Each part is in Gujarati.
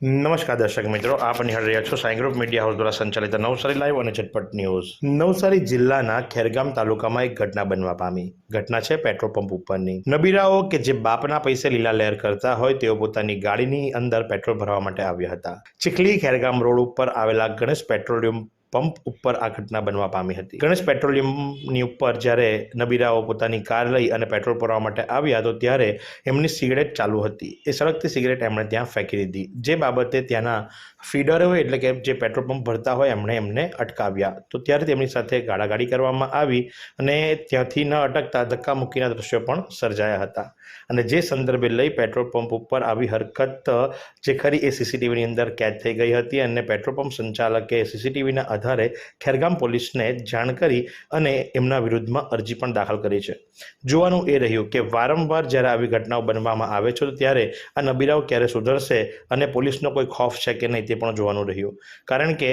નમસ્કાર દર્શક મિત્રો, આપ નિહાળ રહ્યા છો સાઈ ગ્રુપ મીડિયા હાઉસ દ્વારા સંચાલિત નવસારી લાઈવ અને ઝટપટ ન્યૂઝ નવસારી જિલ્લાના ખેરગામ તાલુકામાં એક ઘટના બનવા પામી. ઘટના છે પેટ્રોલ પંપ ઉપરની. નબીરાઓ કે જે બાપના પૈસે લીલા લહેર કરતા હોય, તેઓ પોતાની ગાડીની અંદર પેટ્રોલ ભરવા માટે આવ્યા હતા. ચીખલી ખેરગામ રોડ ઉપર આવેલા ગણેશ પેટ્રોલિયમ પંપ ઉપર આ ઘટના બનવા પામી હતી. ગણેશ પેટ્રોલિયમની ઉપર જ્યારે નબીરાઓ પોતાની કાર લઈ અને પેટ્રોલ ભરવા માટે આવ્યા, તો ત્યારે એમની સિગરેટ ચાલુ હતી. એ સળગતી સિગરેટ એમણે ત્યાં ફેંકી દીધી. જે બાબતે ત્યાંના ફીડરો એટલે કે જે પેટ્રોલ પંપ ભરતા હોય, એમણે એમને અટકાવ્યા. તો ત્યારે તેમની સાથે ગાડાગાડી કરવામાં આવી અને ત્યાંથી ન અટકતા ધક્કા મૂકીના દ્રશ્યો પણ સર્જાયા હતા. અને જે સંદર્ભે લઈ પેટ્રોલ પંપ ઉપર આવી હરકત, જે ખરી એ સીસીટીવીની અંદર કેદ થઈ ગઈ હતી અને પેટ્રોલ પંપ સંચાલકે સીસીટીવીના આધારે ખેરગામ પોલીસને જાણ કરી અને એમના વિરુદ્ધમાં અરજી પણ દાખલ કરી છે. જોવાનું એ રહ્યું કે વારંવાર જ્યારે આવી ઘટનાઓ બનવામાં આવે છે ત્યારે આ નબીરાઓ ક્યારે સુધરશે અને પોલીસનો કોઈ ખોફ છે કે નહીં તે પણ જોવાનું રહ્યું. કારણ કે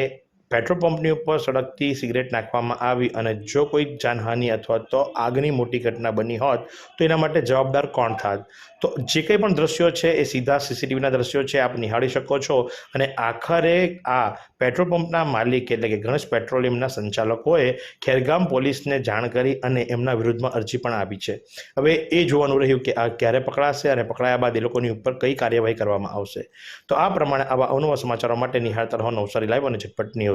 પેટ્રોલ પંપની ઉપર સળગતી સિગરેટ નાખવામાં આવી અને જો કોઈ જાનહાનિ અથવા તો આગની મોટી ઘટના બની હોત, તો એના માટે જવાબદાર કોણ થાત? તો જે કંઈ પણ દ્રશ્યો છે, એ સીધા સીસીટીવીના દ્રશ્યો છે, આપ નિહાળી શકો છો. અને આખરે આ પેટ્રોલ પંપના માલિક એટલે કે ગણેશ પેટ્રોલિયમના સંચાલકોએ ખેરગામ પોલીસને જાણ કરી અને એમના વિરુદ્ધમાં અરજી પણ આપી છે. હવે એ જોવાનું રહ્યું કે આ ક્યારે પકડાશે અને પકડાયા બાદ એ લોકોની ઉપર કઈ કાર્યવાહી કરવામાં આવશે. તો આ પ્રમાણે આવા અવનવા સમાચારો માટે નિહાળતા રહો નવસારી લાઈવ અને ઝટપટ ન્યૂઝ.